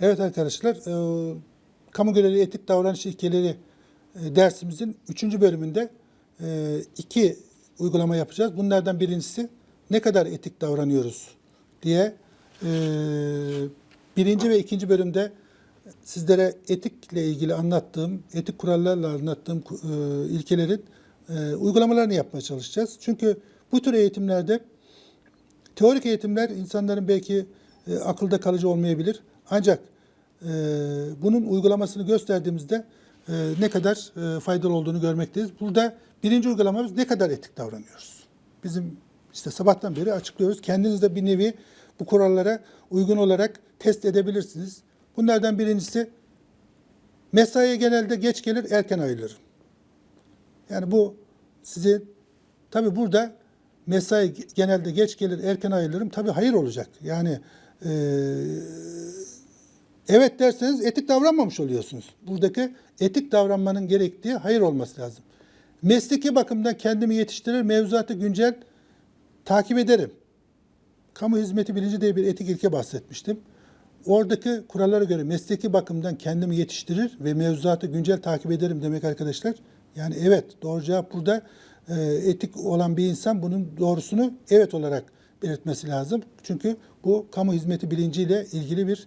Evet arkadaşlar, e, kamu görevli etik davranış ilkeleri e, dersimizin 3. bölümünde e, iki uygulama yapacağız. Bunlardan birincisi ne kadar etik davranıyoruz diye e, birinci ve ikinci bölümde sizlere etikle ilgili anlattığım, etik kurallarla anlattığım e, ilkelerin e, uygulamalarını yapmaya çalışacağız. Çünkü bu tür eğitimlerde Teorik eğitimler insanların belki e, akılda kalıcı olmayabilir. Ancak e, bunun uygulamasını gösterdiğimizde e, ne kadar e, faydalı olduğunu görmekteyiz. Burada birinci uygulamamız ne kadar etik davranıyoruz. Bizim işte sabahtan beri açıklıyoruz. Kendiniz de bir nevi bu kurallara uygun olarak test edebilirsiniz. Bunlardan birincisi mesaiye genelde geç gelir, erken ayrılır. Yani bu sizi tabi burada mesai genelde geç gelir erken ayrılırım tabi hayır olacak. Yani e, evet derseniz etik davranmamış oluyorsunuz. Buradaki etik davranmanın gerektiği hayır olması lazım. Mesleki bakımdan kendimi yetiştirir, mevzuatı güncel takip ederim. Kamu hizmeti bilinci diye bir etik ilke bahsetmiştim. Oradaki kurallara göre mesleki bakımdan kendimi yetiştirir ve mevzuatı güncel takip ederim demek arkadaşlar. Yani evet doğru cevap burada e, etik olan bir insan bunun doğrusunu evet olarak belirtmesi lazım. Çünkü bu kamu hizmeti bilinciyle ilgili bir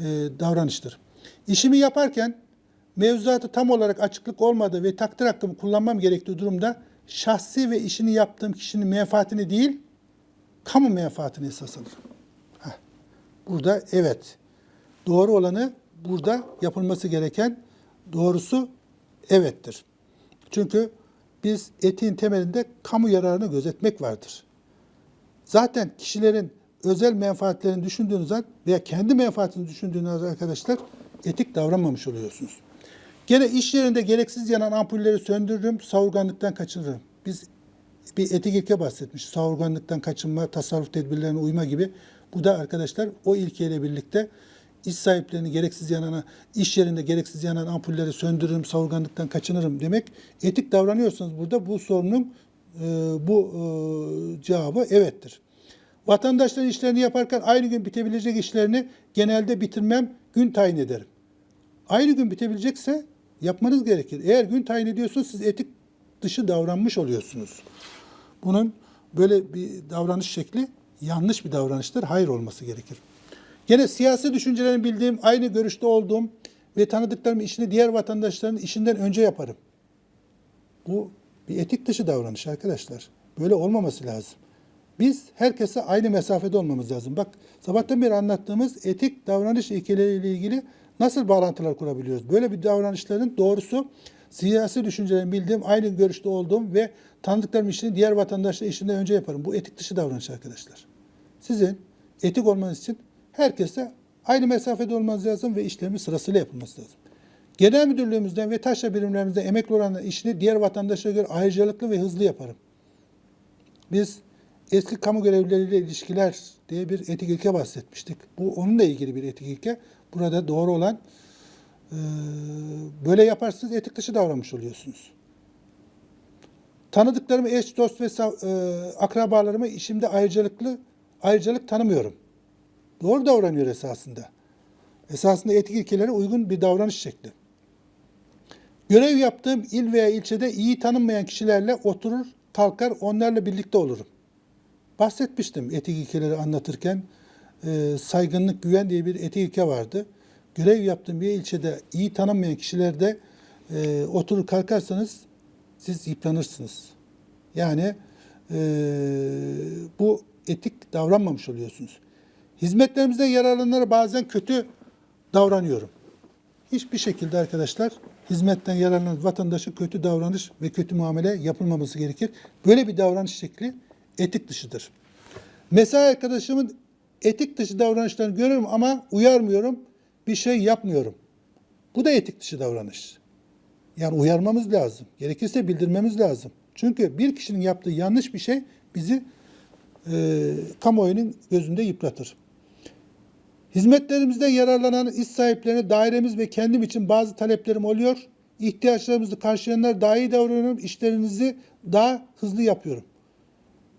e, davranıştır. İşimi yaparken mevzuatı tam olarak açıklık olmadığı ve takdir hakkımı kullanmam gerektiği durumda şahsi ve işini yaptığım kişinin menfaatini değil, kamu menfaatini esas alırım. Heh. Burada evet. Doğru olanı burada yapılması gereken doğrusu evettir. Çünkü biz etiğin temelinde kamu yararını gözetmek vardır. Zaten kişilerin özel menfaatlerini düşündüğünüz zaman veya kendi menfaatini düşündüğünüz arkadaşlar etik davranmamış oluyorsunuz. Gene iş yerinde gereksiz yanan ampulleri söndürürüm, savurganlıktan kaçınırım. Biz bir etik ilke bahsetmiş. Savurganlıktan kaçınma, tasarruf tedbirlerine uyma gibi. Bu da arkadaşlar o ilkeyle birlikte iş sahiplerini gereksiz yanan, iş yerinde gereksiz yanan ampulleri söndürürüm, savurganlıktan kaçınırım demek. Etik davranıyorsanız burada bu sorunun e, bu e, cevabı evettir. Vatandaşların işlerini yaparken aynı gün bitebilecek işlerini genelde bitirmem, gün tayin ederim. Aynı gün bitebilecekse yapmanız gerekir. Eğer gün tayin ediyorsanız siz etik dışı davranmış oluyorsunuz. Bunun böyle bir davranış şekli yanlış bir davranıştır. Hayır olması gerekir. Gene siyasi düşüncelerini bildiğim, aynı görüşte olduğum ve tanıdıklarım işini diğer vatandaşların işinden önce yaparım. Bu bir etik dışı davranış arkadaşlar. Böyle olmaması lazım. Biz herkese aynı mesafede olmamız lazım. Bak sabahtan beri anlattığımız etik davranış ilkeleriyle ilgili nasıl bağlantılar kurabiliyoruz? Böyle bir davranışların doğrusu siyasi düşüncelerini bildiğim, aynı görüşte olduğum ve tanıdıklarım işini diğer vatandaşlar işinden önce yaparım. Bu etik dışı davranış arkadaşlar. Sizin etik olmanız için herkese aynı mesafede olmanız lazım ve işlerimiz sırasıyla yapılması lazım. Genel müdürlüğümüzden ve taşra birimlerimizden emekli olanların işini diğer vatandaşlara göre ayrıcalıklı ve hızlı yaparım. Biz eski kamu görevlileriyle ilişkiler diye bir etik ilke bahsetmiştik. Bu onunla ilgili bir etik ilke. Burada doğru olan böyle yaparsanız etik dışı davranmış oluyorsunuz. Tanıdıklarımı, eş, dost ve akrabalarımı işimde ayrıcalıklı ayrıcalık tanımıyorum. Doğru davranıyor esasında. Esasında etik ilkelere uygun bir davranış şekli. Görev yaptığım il veya ilçede iyi tanınmayan kişilerle oturur, kalkar, onlarla birlikte olurum. Bahsetmiştim etik ilkeleri anlatırken. E, saygınlık, güven diye bir etik ilke vardı. Görev yaptığım bir ilçede iyi tanınmayan kişilerde e, oturur kalkarsanız siz yıpranırsınız. Yani e, bu etik davranmamış oluyorsunuz. Hizmetlerimizden yararlananlara bazen kötü davranıyorum. Hiçbir şekilde arkadaşlar hizmetten yararlanan vatandaşa kötü davranış ve kötü muamele yapılmaması gerekir. Böyle bir davranış şekli etik dışıdır. Mesai arkadaşımın etik dışı davranışlarını görüyorum ama uyarmıyorum, bir şey yapmıyorum. Bu da etik dışı davranış. Yani uyarmamız lazım. Gerekirse bildirmemiz lazım. Çünkü bir kişinin yaptığı yanlış bir şey bizi e, kamuoyunun gözünde yıpratır. Hizmetlerimizden yararlanan iş sahiplerine dairemiz ve kendim için bazı taleplerim oluyor. İhtiyaçlarımızı karşılayanlar daha iyi davranıyorum. İşlerinizi daha hızlı yapıyorum.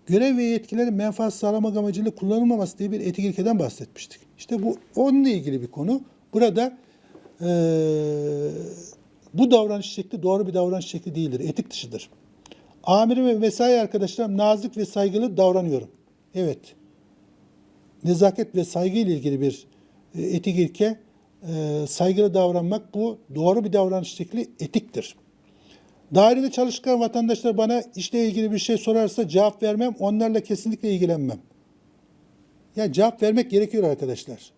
Görev ve yetkilerin menfaat sağlamak amacıyla kullanılmaması diye bir etik ilkeden bahsetmiştik. İşte bu onunla ilgili bir konu. Burada eee, bu davranış şekli doğru bir davranış şekli değildir. Etik dışıdır. Amirim ve mesai arkadaşlarım nazik ve saygılı davranıyorum. Evet. Nezaket ve saygı ile ilgili bir e, etik ilke, e, saygılı davranmak bu doğru bir davranış şekli etiktir. Dairede çalışkan vatandaşlar bana işle ilgili bir şey sorarsa cevap vermem, onlarla kesinlikle ilgilenmem. Ya cevap vermek gerekiyor arkadaşlar.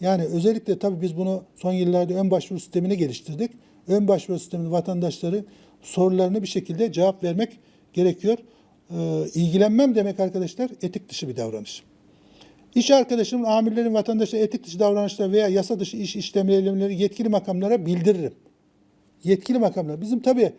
Yani özellikle tabii biz bunu son yıllarda ön başvuru sistemini geliştirdik. Ön başvuru sisteminin vatandaşları sorularını bir şekilde cevap vermek gerekiyor. Ee, ilgilenmem demek arkadaşlar etik dışı bir davranış. İş arkadaşım, amirlerin, vatandaşlara etik dışı davranışlar veya yasa dışı iş işlemleri yetkili makamlara bildiririm. Yetkili makamlar. Bizim tabii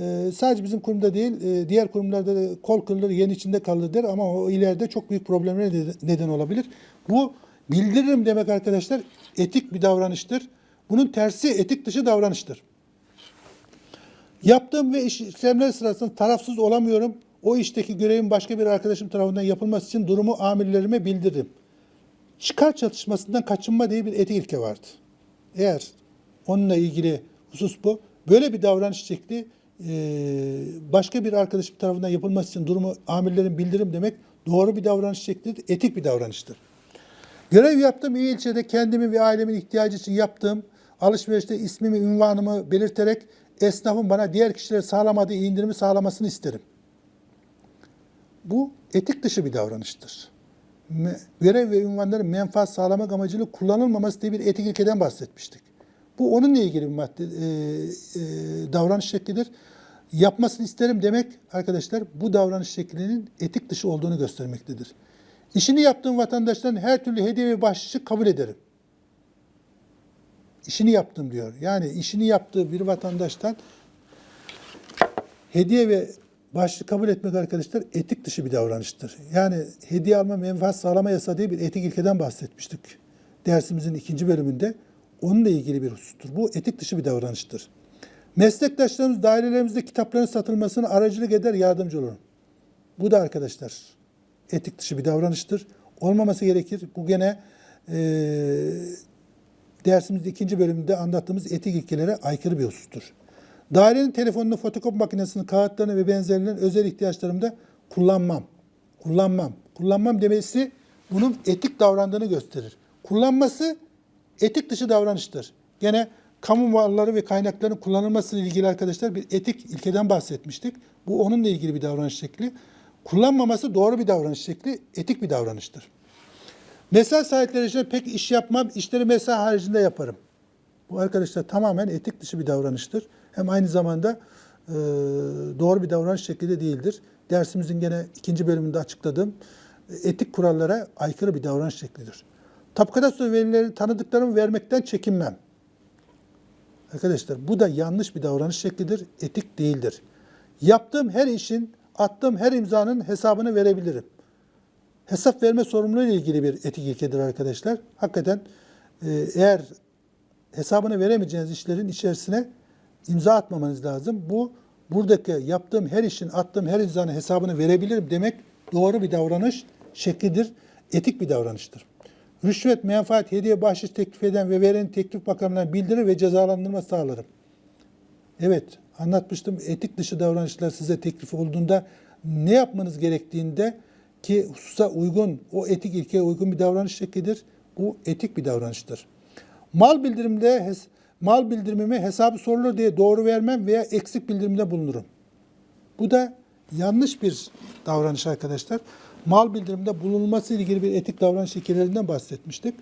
e, sadece bizim kurumda değil, e, diğer kurumlarda da kol kırılır, yen içinde kalır ama o ileride çok büyük problemlere neden- olabilir. Bu bildiririm demek arkadaşlar etik bir davranıştır. Bunun tersi etik dışı davranıştır. Yaptığım ve iş işlemler sırasında tarafsız olamıyorum. O işteki görevin başka bir arkadaşım tarafından yapılması için durumu amirlerime bildiririm. Çıkar çatışmasından kaçınma diye bir etik ilke vardı. Eğer onunla ilgili husus bu. Böyle bir davranış şekli başka bir arkadaşım tarafından yapılması için durumu amirlerin bildirim demek doğru bir davranış şeklidir, etik bir davranıştır. Görev yaptığım il ilçede kendimi ve ailemin ihtiyacı için yaptığım alışverişte ismimi, ünvanımı belirterek esnafın bana diğer kişilere sağlamadığı indirimi sağlamasını isterim. Bu etik dışı bir davranıştır. Görev ve ünvanların menfaat sağlamak amacıyla kullanılmaması diye bir etik ilkeden bahsetmiştik. Bu onunla ilgili bir madde, e, e, davranış şeklidir. Yapmasını isterim demek arkadaşlar bu davranış şeklinin etik dışı olduğunu göstermektedir. İşini yaptığım vatandaşların her türlü hediye ve bahşişi kabul ederim. İşini yaptım diyor. Yani işini yaptığı bir vatandaştan hediye ve bahşişi kabul etmek arkadaşlar etik dışı bir davranıştır. Yani hediye alma menfaat sağlama yasağı diye bir etik ilkeden bahsetmiştik. Dersimizin ikinci bölümünde. Onunla ilgili bir husustur. Bu etik dışı bir davranıştır. Meslektaşlarımız dairelerimizde kitapların satılmasına aracılık eder, yardımcı olurum. Bu da arkadaşlar etik dışı bir davranıştır. Olmaması gerekir. Bu gene eee dersimizin ikinci bölümünde anlattığımız etik ilkelere aykırı bir husustur. Dairenin telefonunu, fotokopi makinesini, kağıtlarını ve benzerlerinin özel ihtiyaçlarımda kullanmam. Kullanmam. Kullanmam demesi bunun etik davrandığını gösterir. Kullanması etik dışı davranıştır. Gene kamu malları ve kaynakların kullanılmasıyla ilgili arkadaşlar bir etik ilkeden bahsetmiştik. Bu onunla ilgili bir davranış şekli. Kullanmaması doğru bir davranış şekli, etik bir davranıştır. Mesai saatleri için pek iş yapmam, işleri mesai haricinde yaparım. Bu arkadaşlar tamamen etik dışı bir davranıştır. Hem aynı zamanda e, doğru bir davranış şekli de değildir. Dersimizin gene ikinci bölümünde açıkladığım e, etik kurallara aykırı bir davranış şeklidir. Tapu kadastro verileri tanıdıklarımı vermekten çekinmem. Arkadaşlar bu da yanlış bir davranış şeklidir, etik değildir. Yaptığım her işin, attığım her imzanın hesabını verebilirim hesap verme sorumluluğu ile ilgili bir etik ilkedir arkadaşlar. Hakikaten e, eğer hesabını veremeyeceğiniz işlerin içerisine imza atmamanız lazım. Bu buradaki yaptığım her işin, attığım her imzanın hesabını verebilirim demek doğru bir davranış şeklidir. Etik bir davranıştır. Rüşvet, menfaat, hediye, bahşiş teklif eden ve veren teklif makamlarına bildirir ve cezalandırma sağlarım. Evet, anlatmıştım. Etik dışı davranışlar size teklif olduğunda ne yapmanız gerektiğinde ki hususa uygun, o etik ilkeye uygun bir davranış şeklidir. Bu etik bir davranıştır. Mal bildirimde mal bildirimimi hesabı sorulur diye doğru vermem veya eksik bildirimde bulunurum. Bu da yanlış bir davranış arkadaşlar. Mal bildirimde bulunması ile ilgili bir etik davranış ilkelerinden bahsetmiştik.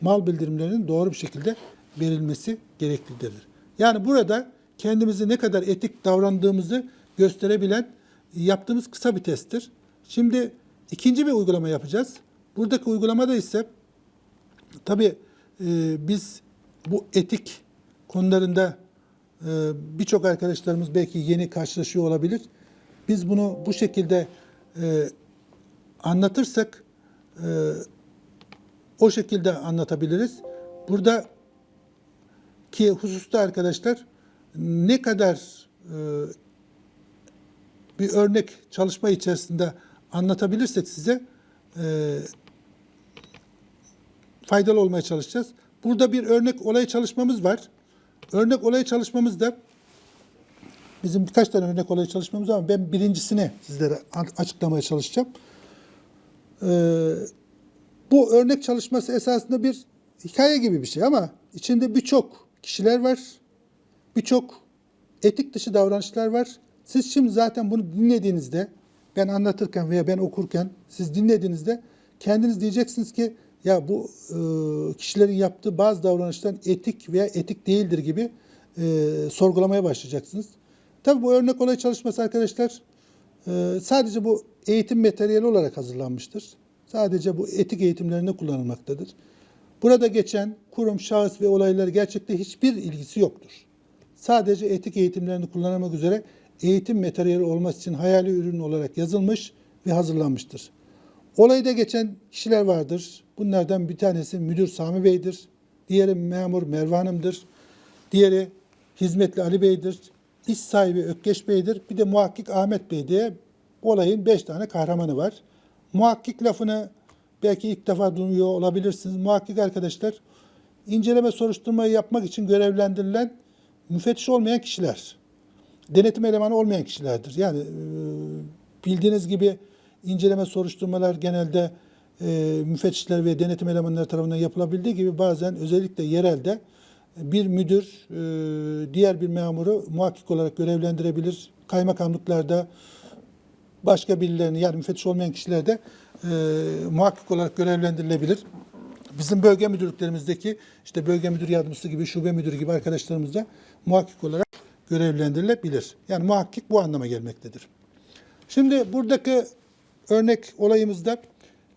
Mal bildirimlerinin doğru bir şekilde verilmesi gereklidir. Yani burada kendimizi ne kadar etik davrandığımızı gösterebilen yaptığımız kısa bir testtir. Şimdi ikinci bir uygulama yapacağız. Buradaki uygulamada ise tabii e, biz bu etik konularında e, birçok arkadaşlarımız belki yeni karşılaşıyor olabilir. Biz bunu bu şekilde e, anlatırsak e, o şekilde anlatabiliriz. Burada ki hususta arkadaşlar ne kadar e, bir örnek çalışma içerisinde anlatabilirsek size e, faydalı olmaya çalışacağız. burada bir örnek olay çalışmamız var. Örnek olay çalışmamızda bizim birkaç tane örnek olay çalışmamız var ama ben birincisini sizlere açıklamaya çalışacağım. Ee, bu örnek çalışması esasında bir hikaye gibi bir şey ama içinde birçok kişiler var, birçok etik dışı davranışlar var. Siz şimdi zaten bunu dinlediğinizde, ben anlatırken veya ben okurken siz dinlediğinizde kendiniz diyeceksiniz ki ya bu e, kişilerin yaptığı bazı davranışlar etik veya etik değildir gibi e, sorgulamaya başlayacaksınız. Tabii bu örnek olay çalışması arkadaşlar e, sadece bu eğitim materyali olarak hazırlanmıştır. Sadece bu etik eğitimlerinde kullanılmaktadır. Burada geçen kurum, şahıs ve olaylar gerçekte hiçbir ilgisi yoktur. Sadece etik eğitimlerini kullanmak üzere eğitim materyali olması için hayali ürün olarak yazılmış ve hazırlanmıştır. Olayda geçen kişiler vardır. Bunlardan bir tanesi müdür Sami Bey'dir. Diğeri memur Merve Hanım'dır. Diğeri hizmetli Ali Bey'dir. İş sahibi Ökkeş Bey'dir. Bir de muhakkik Ahmet Bey diye olayın beş tane kahramanı var. Muhakkik lafını belki ilk defa duyuyor olabilirsiniz. Muhakkik arkadaşlar inceleme soruşturmayı yapmak için görevlendirilen müfettiş olmayan kişiler. Denetim elemanı olmayan kişilerdir. Yani e, bildiğiniz gibi inceleme soruşturmalar genelde e, müfettişler ve denetim elemanları tarafından yapılabildiği gibi bazen özellikle yerelde bir müdür e, diğer bir memuru muhakkik olarak görevlendirebilir. Kaymakamlıklarda başka birilerini yani müfettiş olmayan kişiler de e, muhakkik olarak görevlendirilebilir. Bizim bölge müdürlüklerimizdeki işte bölge müdür yardımcısı gibi, şube müdürü gibi arkadaşlarımız da muhakkik olarak görevlendirilebilir. Yani muhakkik bu anlama gelmektedir. Şimdi buradaki örnek olayımızda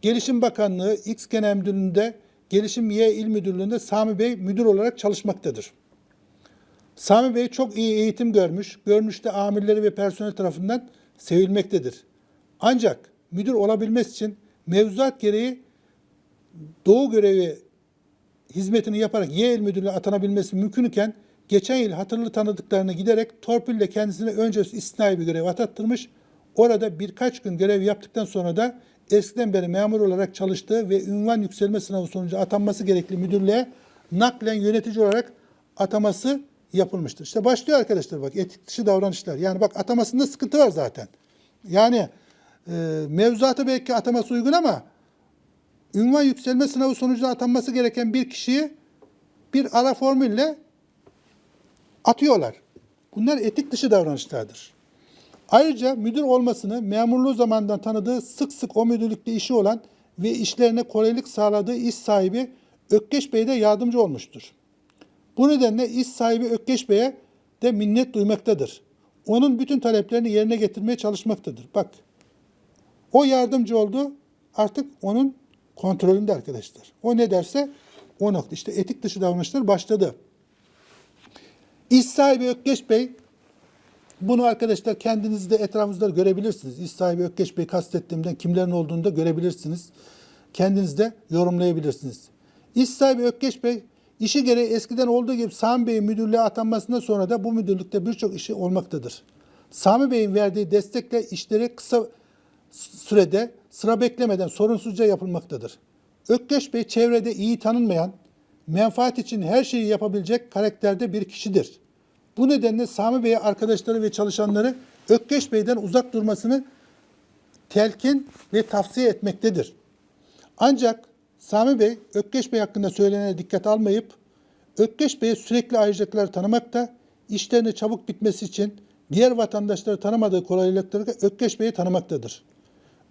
Gelişim Bakanlığı X Genel Müdürlüğü'nde Gelişim Y İl Müdürlüğü'nde Sami Bey müdür olarak çalışmaktadır. Sami Bey çok iyi eğitim görmüş, görmüşte amirleri ve personel tarafından sevilmektedir. Ancak müdür olabilmesi için mevzuat gereği doğu görevi hizmetini yaparak Y il müdürlüğüne atanabilmesi mümkün iken geçen yıl hatırlı tanıdıklarına giderek torpille kendisine önce istisnai bir görev atattırmış. Orada birkaç gün görev yaptıktan sonra da eskiden beri memur olarak çalıştığı ve ünvan yükselme sınavı sonucu atanması gerekli müdürlüğe naklen yönetici olarak ataması yapılmıştır. İşte başlıyor arkadaşlar bak etik dışı davranışlar. Yani bak atamasında sıkıntı var zaten. Yani e, mevzuatı belki ataması uygun ama ünvan yükselme sınavı sonucunda atanması gereken bir kişiyi bir ara formülle atıyorlar. Bunlar etik dışı davranışlardır. Ayrıca müdür olmasını memurluğu zamanından tanıdığı sık sık o müdürlükte işi olan ve işlerine kolaylık sağladığı iş sahibi Ökkeş Bey de yardımcı olmuştur. Bu nedenle iş sahibi Ökkeş Bey'e de minnet duymaktadır. Onun bütün taleplerini yerine getirmeye çalışmaktadır. Bak, o yardımcı oldu, artık onun kontrolünde arkadaşlar. O ne derse o nokta. İşte etik dışı davranışlar başladı. İş sahibi Ökkeş Bey, bunu arkadaşlar kendiniz de etrafınızda görebilirsiniz. İş sahibi Ökkeş Bey kastettiğimden kimlerin olduğunu da görebilirsiniz. Kendiniz de yorumlayabilirsiniz. İş sahibi Ökkeş Bey, işi gereği eskiden olduğu gibi Sami Bey'in müdürlüğe atanmasından sonra da bu müdürlükte birçok işi olmaktadır. Sami Bey'in verdiği destekle işleri kısa sürede sıra beklemeden sorunsuzca yapılmaktadır. Ökkeş Bey çevrede iyi tanınmayan, menfaat için her şeyi yapabilecek karakterde bir kişidir. Bu nedenle Sami Bey'e arkadaşları ve çalışanları Ökkeş Bey'den uzak durmasını telkin ve tavsiye etmektedir. Ancak Sami Bey, Ökkeş Bey hakkında söylenene dikkat almayıp, Ökkeş Bey'e sürekli ayrıcalıkları tanımakta, işlerinin çabuk bitmesi için diğer vatandaşları tanımadığı kolaylıkları Ökkeş Bey'i tanımaktadır.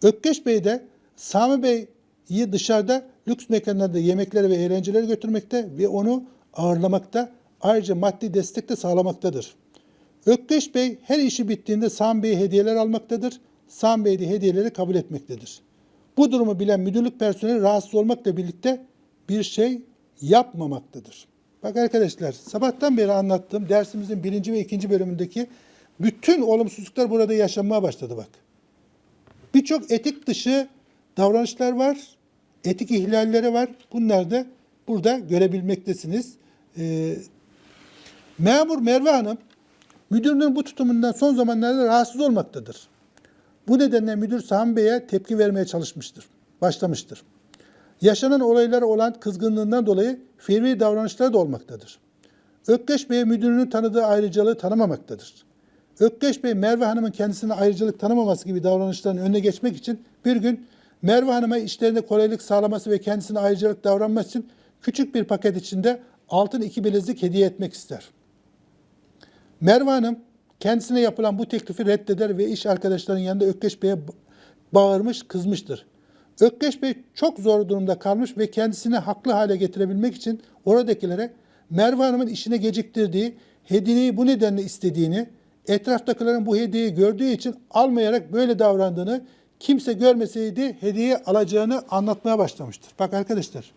Ökkeş Bey de Sami Bey'i dışarıda lüks mekanlarda yemeklere ve eğlencelere götürmekte ve onu ağırlamakta, ayrıca maddi destek de sağlamaktadır. Ökkeş Bey her işi bittiğinde Sami Bey'e hediyeler almaktadır. Sami Bey de hediyeleri kabul etmektedir. Bu durumu bilen müdürlük personeli rahatsız olmakla birlikte bir şey yapmamaktadır. Bak arkadaşlar sabahtan beri anlattığım dersimizin birinci ve ikinci bölümündeki bütün olumsuzluklar burada yaşanmaya başladı bak. Birçok etik dışı davranışlar var, etik ihlalleri var. Bunlar da burada görebilmektesiniz. Ee, memur Merve Hanım müdürlüğün bu tutumundan son zamanlarda rahatsız olmaktadır. Bu nedenle müdür Sami Bey'e tepki vermeye çalışmıştır, başlamıştır. Yaşanan olaylara olan kızgınlığından dolayı fevri davranışları da olmaktadır. Ökkeş Bey müdürünün tanıdığı ayrıcalığı tanımamaktadır. Ökkeş Bey Merve Hanım'ın kendisine ayrıcalık tanımaması gibi davranışların önüne geçmek için bir gün Merve Hanım'a işlerinde kolaylık sağlaması ve kendisine ayrıcalık davranması için küçük bir paket içinde altın iki bilezik hediye etmek ister. Merve Hanım kendisine yapılan bu teklifi reddeder ve iş arkadaşlarının yanında Ökkeş Bey'e ba- bağırmış, kızmıştır. Ökkeş Bey çok zor durumda kalmış ve kendisini haklı hale getirebilmek için oradakilere Merve Hanım'ın işine geciktirdiği, hediyeyi bu nedenle istediğini, etraftakilerin bu hediyeyi gördüğü için almayarak böyle davrandığını, kimse görmeseydi hediye alacağını anlatmaya başlamıştır. Bak arkadaşlar,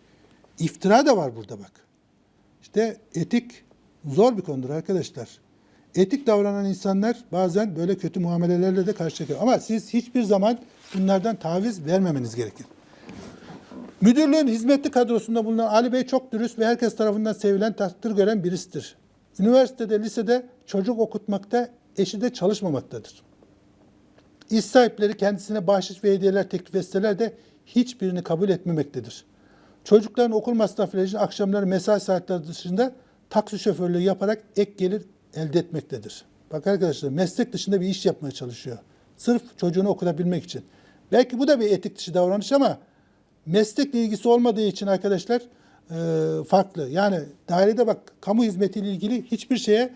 iftira da var burada bak. İşte etik zor bir konudur arkadaşlar. Etik davranan insanlar bazen böyle kötü muamelelerle de karşılaşıyor. Ama siz hiçbir zaman bunlardan taviz vermemeniz gerekir. Müdürlüğün hizmetli kadrosunda bulunan Ali Bey çok dürüst ve herkes tarafından sevilen, takdir gören birisidir. Üniversitede, lisede çocuk okutmakta, eşi de çalışmamaktadır. İş sahipleri kendisine bahşiş ve hediyeler teklif etseler de hiçbirini kabul etmemektedir. Çocukların okul masrafları için akşamları mesai saatleri dışında taksi şoförlüğü yaparak ek gelir elde etmektedir. Bak arkadaşlar meslek dışında bir iş yapmaya çalışıyor. Sırf çocuğunu okutabilmek için. Belki bu da bir etik dışı davranış ama meslekle ilgisi olmadığı için arkadaşlar e, farklı. Yani dairede bak kamu hizmetiyle ilgili hiçbir şeye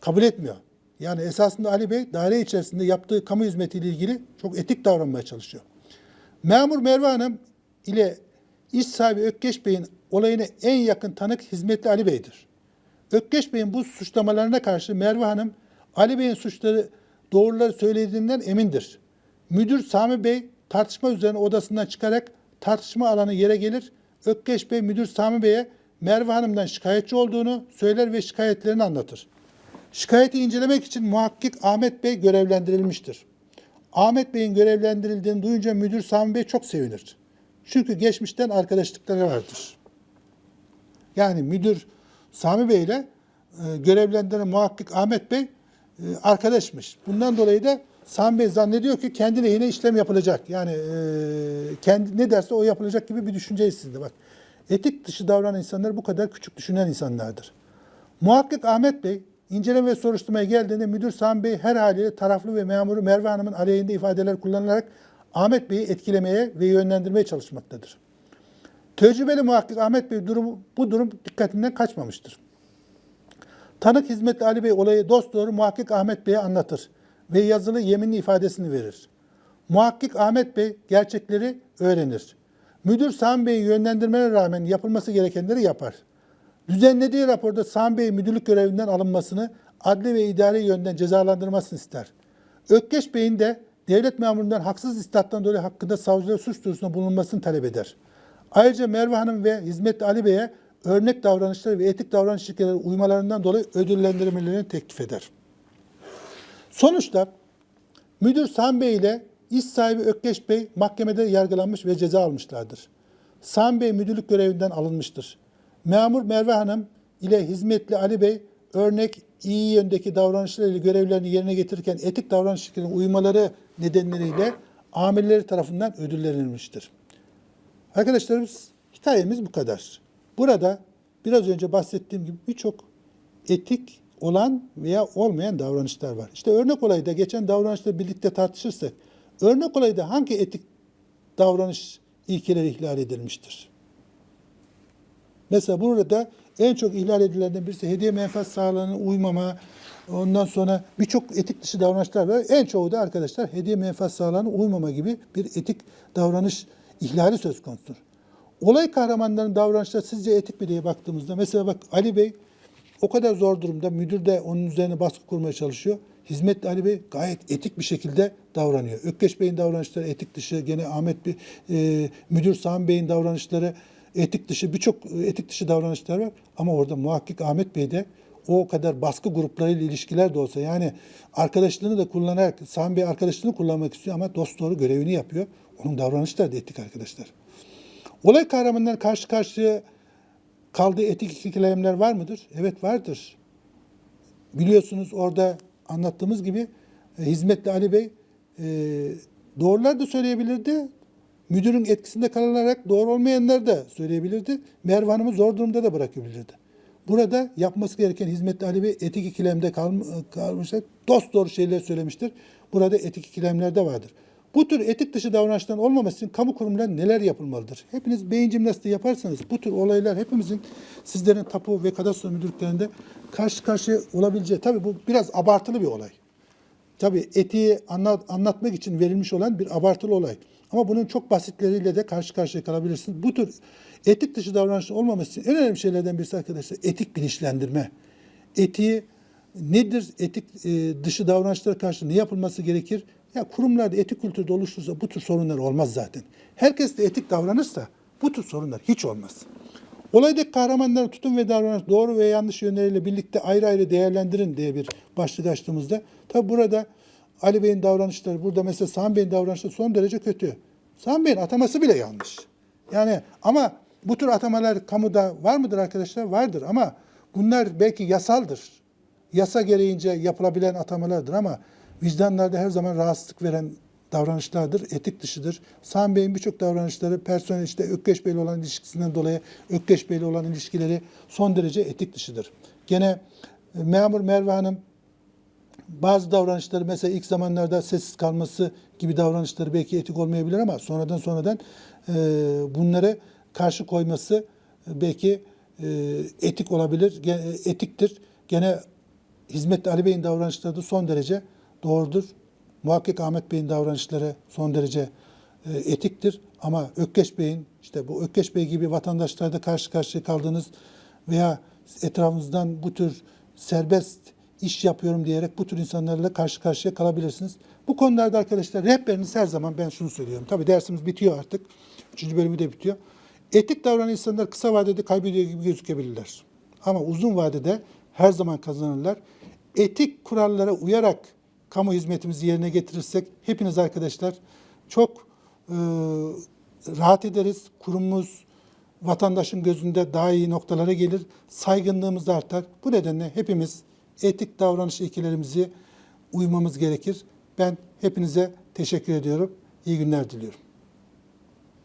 kabul etmiyor. Yani esasında Ali Bey daire içerisinde yaptığı kamu hizmetiyle ilgili çok etik davranmaya çalışıyor. Memur Merve Hanım ile iş sahibi Ökkeş Bey'in olayına en yakın tanık hizmetli Ali Bey'dir. Ökkeş Bey'in bu suçlamalarına karşı Merve Hanım Ali Bey'in suçları doğruları söylediğinden emindir. Müdür Sami Bey tartışma üzerine odasından çıkarak tartışma alanı yere gelir. Ökkeş Bey müdür Sami Bey'e Merve Hanım'dan şikayetçi olduğunu söyler ve şikayetlerini anlatır. Şikayeti incelemek için muhakkik Ahmet Bey görevlendirilmiştir. Ahmet Bey'in görevlendirildiğini duyunca müdür Sami Bey çok sevinir. Çünkü geçmişten arkadaşlıkları vardır. Yani müdür Sami Bey ile e, görevlendiren muhakkik Ahmet Bey e, arkadaşmış. Bundan dolayı da Sami Bey zannediyor ki kendi lehine işlem yapılacak. Yani e, kendi ne derse o yapılacak gibi bir düşünce içinde. Bak etik dışı davranan insanlar bu kadar küçük düşünen insanlardır. Muhakkik Ahmet Bey inceleme ve soruşturmaya geldiğinde müdür Sami Bey her haliyle taraflı ve memuru Merve Hanım'ın aleyhinde ifadeler kullanarak Ahmet Bey'i etkilemeye ve yönlendirmeye çalışmaktadır. Tecrübeli muhakkik Ahmet Bey durumu, bu durum dikkatinden kaçmamıştır. Tanık hizmetli Ali Bey olayı dosdoğru muhakkik Ahmet Bey'e anlatır ve yazılı yeminli ifadesini verir. Muhakkik Ahmet Bey gerçekleri öğrenir. Müdür Sami Bey'in yönlendirmene rağmen yapılması gerekenleri yapar. Düzenlediği raporda Sami Bey müdürlük görevinden alınmasını, adli ve idari yönden cezalandırmasını ister. Ökkeş Bey'in de devlet memurundan haksız istattan dolayı hakkında savcılığa suç duyurusunda bulunmasını talep eder. Ayrıca Merve Hanım ve hizmetli Ali Bey'e örnek davranışları ve etik davranış ilkeleri uymalarından dolayı ödüllendirmelerini teklif eder. Sonuçta müdür Sami Bey ile iş sahibi Ökkeş Bey mahkemede yargılanmış ve ceza almışlardır. Sami Bey müdürlük görevinden alınmıştır. Memur Merve Hanım ile hizmetli Ali Bey örnek iyi yöndeki davranışlarıyla görevlerini yerine getirirken etik davranış ilkelerine uymaları nedenleriyle amirleri tarafından ödüllendirilmiştir. Arkadaşlarımız hikayemiz bu kadar. Burada biraz önce bahsettiğim gibi birçok etik olan veya olmayan davranışlar var. İşte örnek olayda geçen davranışla birlikte tartışırsak örnek olayda hangi etik davranış ilkeleri ihlal edilmiştir? Mesela burada en çok ihlal edilenlerden birisi hediye menfaat sağlığına uymama, ondan sonra birçok etik dışı davranışlar var. En çoğu da arkadaşlar hediye menfaat sağlığına uymama gibi bir etik davranış ihlali söz konusudur. Olay kahramanlarının davranışları sizce etik mi diye baktığımızda mesela bak Ali Bey o kadar zor durumda müdür de onun üzerine baskı kurmaya çalışıyor. Hizmetli Ali Bey gayet etik bir şekilde davranıyor. Ökkeş Bey'in davranışları etik dışı, gene Ahmet Bey, e, müdür Sami Bey'in davranışları etik dışı, birçok etik dışı davranışlar var. Ama orada muhakkik Ahmet Bey de o kadar baskı gruplarıyla ilişkiler de olsa yani arkadaşlığını da kullanarak Sami Bey arkadaşlığını kullanmak istiyor ama dost doğru görevini yapıyor. Onun davranışları da etik arkadaşlar. Olay kahramanları karşı karşıya kaldığı etik ikilemler var mıdır? Evet vardır. Biliyorsunuz orada anlattığımız gibi e, hizmetli Ali Bey e, doğrular da söyleyebilirdi, müdürün etkisinde kalarak doğru olmayanlar da söyleyebilirdi. Merve Hanım'ı zor durumda da bırakabilirdi. Burada yapması gereken hizmetli Ali Bey etik ikilemde kalm- kalmışlar. Dost doğru şeyler söylemiştir. Burada etik ikilemler de vardır. Bu tür etik dışı davranışların olmaması için kamu kurumlarında neler yapılmalıdır? Hepiniz beyin jimnastiği yaparsanız bu tür olaylar hepimizin sizlerin tapu ve kadastro müdürlüklerinde karşı karşıya olabileceği. Tabii bu biraz abartılı bir olay. Tabii etiği anlat, anlatmak için verilmiş olan bir abartılı olay. Ama bunun çok basitleriyle de karşı karşıya kalabilirsiniz. Bu tür etik dışı davranışın olmaması için en önemli şeylerden birisi arkadaşlar etik bilinçlendirme. Etiği nedir? Etik e, dışı davranışlara karşı ne yapılması gerekir? Ya kurumlarda etik kültürde oluşursa bu tür sorunlar olmaz zaten. Herkes de etik davranırsa bu tür sorunlar hiç olmaz. Olaydaki kahramanların tutum ve davranış doğru ve yanlış yönleriyle birlikte ayrı ayrı değerlendirin diye bir başlık açtığımızda tabi burada Ali Bey'in davranışları, burada mesela Sami Bey'in davranışları son derece kötü. Sami Bey'in ataması bile yanlış. Yani ama bu tür atamalar kamuda var mıdır arkadaşlar? Vardır ama bunlar belki yasaldır. Yasa gereğince yapılabilen atamalardır ama vicdanlarda her zaman rahatsızlık veren davranışlardır, etik dışıdır. Sami Bey'in birçok davranışları personel işte Ökkeş Bey'le olan ilişkisinden dolayı Ökkeş Bey'le olan ilişkileri son derece etik dışıdır. Gene e, memur Merve Hanım bazı davranışları mesela ilk zamanlarda sessiz kalması gibi davranışları belki etik olmayabilir ama sonradan sonradan e, bunları karşı koyması e, belki e, etik olabilir, ge- etiktir. Gene hizmetli Ali Bey'in davranışları da son derece doğrudur. Muhakkak Ahmet Bey'in davranışları son derece e, etiktir. Ama Ökkeş Bey'in işte bu Ökkeş Bey gibi vatandaşlarda karşı karşıya kaldığınız veya etrafınızdan bu tür serbest iş yapıyorum diyerek bu tür insanlarla karşı karşıya kalabilirsiniz. Bu konularda arkadaşlar rehberiniz her zaman ben şunu söylüyorum. Tabii dersimiz bitiyor artık. Üçüncü bölümü de bitiyor. Etik davranan insanlar kısa vadede kaybediyor gibi gözükebilirler. Ama uzun vadede her zaman kazanırlar. Etik kurallara uyarak kamu hizmetimizi yerine getirirsek hepiniz arkadaşlar çok e, rahat ederiz. Kurumumuz vatandaşın gözünde daha iyi noktalara gelir. Saygınlığımız artar. Bu nedenle hepimiz etik davranış ilkelerimizi uymamız gerekir. Ben hepinize teşekkür ediyorum. İyi günler diliyorum.